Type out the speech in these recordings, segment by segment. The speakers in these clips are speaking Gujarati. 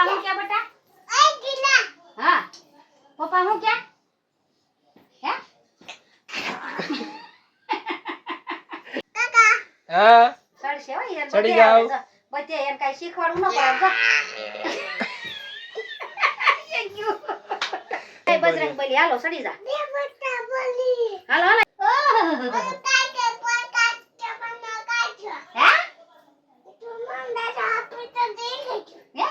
પપ્પા હું કે બેટા? હા. પપ્પા હું કે હે? હા. સડશે હો યાર ચડી જાવ. બધે એને કાંઈ શીખવાડવું ન પડે જો. એ ગયું. બજરંગ બલી હાલો સડી જા હાલો હાલો હે હે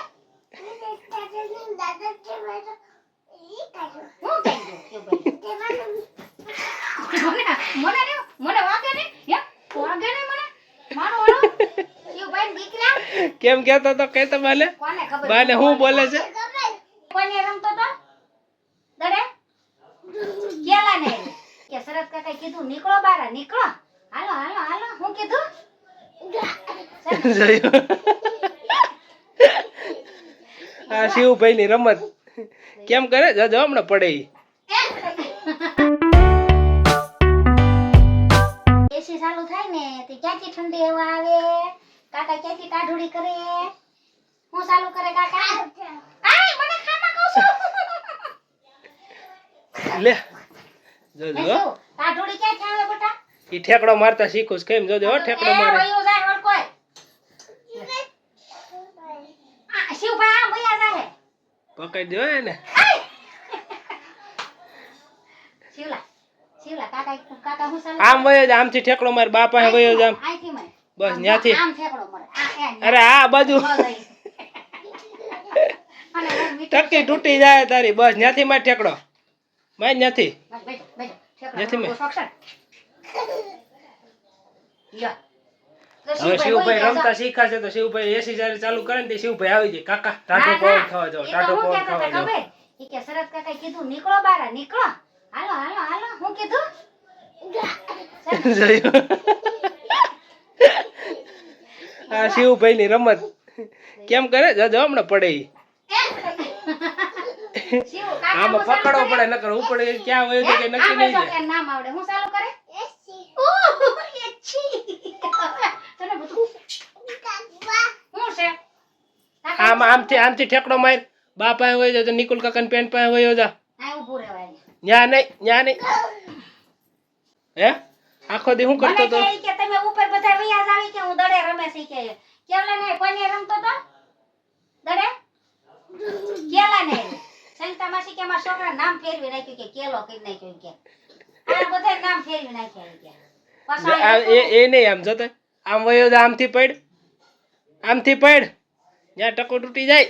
હું થઈ ગયું એવું બોલ્યું. મને ને મને વાગે ને? હે? વાગે ને મને? મારો વાળો એવું ભાઈ દીકરા? કેમ કહેતો તો કહેતો બાલે કોને ખબર? બાને હું બોલે છે? કોને રમતો તો? દડે? કેલા ને? કે શરત કાકા કીધું નીકળો બારા નીકળો. હાલો હાલો હાલો. હું કીધું? આ શિવભાઈ ની રમત. કેમ કરે? જજો હમણાં પડે થાય ને તે ક્યાંથી ઠંડી હવા આવે? કાકા ક્યાંથી ટાઢુડી કરે? હું ચાલુ કરે કાકા? આય મને ખામાં કહું છું? લે. એ જોજો શું? ક્યાંથી આવે બેટા? ઈ ઠેકડો મારતા શીખું છું. કેમ? જોજો હો ઠેકડો મારે. આયો જાય હડકોય. આ શિવભાઈ આમ વયા જાય પકડી દો એને. શિવલા. શિવલા કાકા કાકા હું ચાલુ આમ વયો જા આમથી ઠેકડો મારે બાપ પાસે વયો જ આમ બસ ન્યાથી. અરે આ બાજુ. ટકી તૂટી જાય તારી બસ ન્યાથી માર ઠેકડો. માર ન્યાથી. બસ બેઠો, બેઠો. ઠેકડો નથી મેં. બહુ શોખ છે. ને? લ્યો. તો હવે શિવભાઈ રમતા શીખાશે તો શિવભાઈ એસી જ્યારે ચાલુ કરે ને શિવભાઈ આવી જાય. કાકા ટાટો પવન. ખાવા તો ટાટો પવન ખાવા કે કીધું નીકળો બારા નીકળો. હાલો હાલો હાલો. હું કીધું? જોયું આ શિવભાઈ ની રમત. કેમ કરે? જજો હમણાં પડે આમાં પકડવો પડે નકર ઉપડે ક્યાં હોય તો કઈ નક્કી નહીં જાય નામ આવડે. હું ચાલુ કરે? આમ આમથી આમથી ઠેકડો માર. બા પાસે હોય તો નિકુલ કાકા પેન પાસે હોય જા. ન્યા નહીં ન્યા નહીં હે આખો દી હું કરતો તો કે તમે ઉપર બધા વૈયા જ આવી કે હું દડે રમે છે કે કેલા ને કોને રમતો તો? દડે? કેલા ને? સંતા માસી કે મારા છોકરા નામ ફેરવી નાખ્યું કે કેલો કરી નાખ્યો કે. આ બધા નામ ફેરવી નાખ્યા કે. પાછા એ એ નહીં આમ જોતો. આમ વયો આમથી પડ. આમથી પડ. જ્યાં ટકો તૂટી જાય.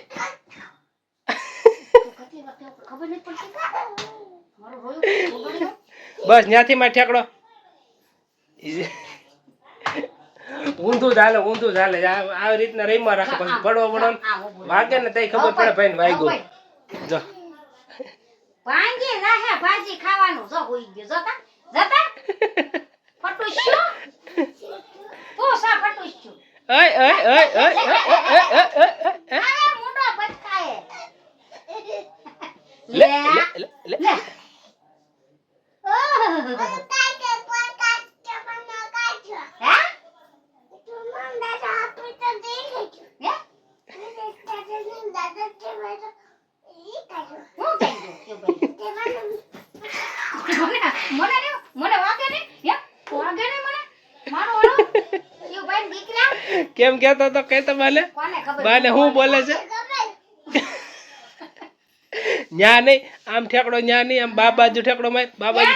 ખબર નથી પડતી. બસ ત્યાંથી માં ઠેકડો. ઊંધું ચાલે ઊંધું ચાલે. આ- આવી રીતના રહીમાં રાખે પછી પડવો પડો ને. વાગે ને તઈ ખબર પડે ભાઈ વાગ્યું. હવે જો. ભાંગી રાહે ભાજી ખાવાનું. જો હોઈ ગયો. જોતા જોતા છું? તું સા ઓય ઓય, ઓય, ઓય, ઓય, ઓય, ઓય. આ મુંડો બચકાય લે લે લે લે લે લે હે હે હું થઈ ગયું કેવું બોલ્યું? મને મને ને મને વાગે ને હે વાગે ને મને મારો ઓળો કેવું ભાઈ દીકરા કેમ કહેતો તો કહેતો બાલે બાલે હું બોલે છે? ન્યા નહીં. આમ ઠેકડો ન્યા નહીં. આમ બા બાજુ ઠેકડો માય બા બાજુ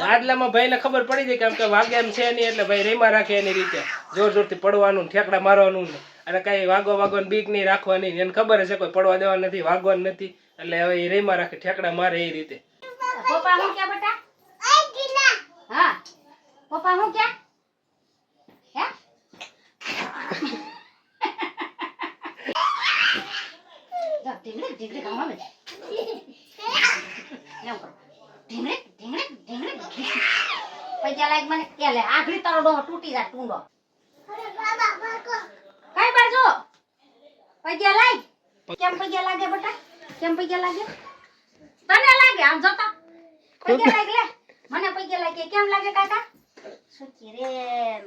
ગાડલામાં ભાઈ ભાઈને ખબર પડી જાય કેમ કે વાગે એમ છે નહીં એટલે ભાઈ રેમા રાખે એની રીતે. જોર જોરથી પડવાનું ઠેકડા મારવાનું ને. અને કઈ વાગો વાગો બીક નહીં રાખવાની એને ખબર છે કોઈ પડવા દેવા નથી વાગવાનું નથી. એટલે હવે એ રેમા રાખે ઠેકડા મારે એ રીતે. પપ્પા હું બેટા? હા પપ્પા હું ક્યાં? હે? જા, માંડે. એમ કરો. ઢીંગલી, ઢીંગલી, ઢીંગલી, ઢીંગલી. પૈસા લાગ મને કે લે આખરી તારો ડોહો તૂટી જાય ટૂંડો. કઈ બાજુ? પૈસા લાગ કેમ પૈસા લાગે બેટા? કેમ પૈસા લાગે? તને લાગે? આમ જોતા? પૈસા લાગે મને પૈસા લાગે. કેમ લાગે કાકા? સુખી રે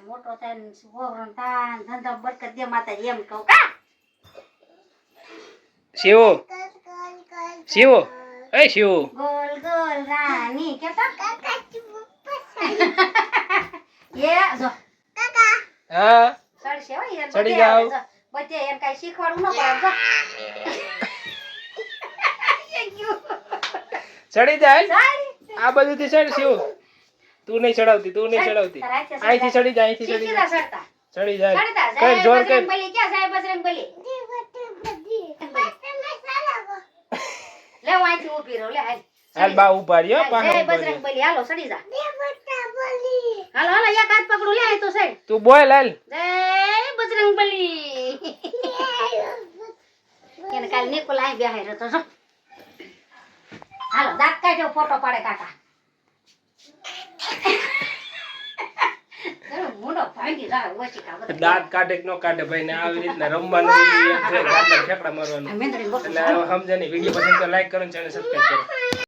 મોટો થાય ને છોકરો ને થાય ને બરકત દે માતાજી એમ કહું. કા? શિવો. શિવો. એ શિવો. ગોલ ગોલ રાની કેતા? એ જો. હા. સડશે હો યાર ચડી જાવ. બધે એને કાંઈ શીખવાડવું ન પડે જો. ચડી જાય. આ આ બધુંથી ચડ શિવો તું નહીં ચડાવતી તું નહીં ચડાવતી. અહીંથી ચડી જાય અહીંથી ચડી જાય. ચડી જાય. કઈ જય જોર કઈ બજરંગબલી. ક્યાં જાય બજરંગબલી? લે હું અહીંથી ઊભી રહું લે હાલ. હાલ બા ઊભા રહ્યો પાછા ઊભા રહ્યો. હાલો ચડી જા. હાલો હાલો એક હાથ પકડું લે તો સાહેબ તું બોલ હાલ. જય બજરંગબલી એને કાલ નિકોલ અહીં બેહાઈ રહ્યો તો હાલો દાંત કાઢ્યો ફોટો પાડે કાકા એનો મોઢો ભાંગી જાય ઓછીકા બધા. દાંત કાઢે કે ન કાઢે ભાઈ ને આવી રીતના રમવાનું ઠેકડા મારવાનું. એટલે હવે સમજે નહીં વીડિયો પસંદ તો લાઈક કરો ચેનલ સબસ્ક્રાઈબ કરો.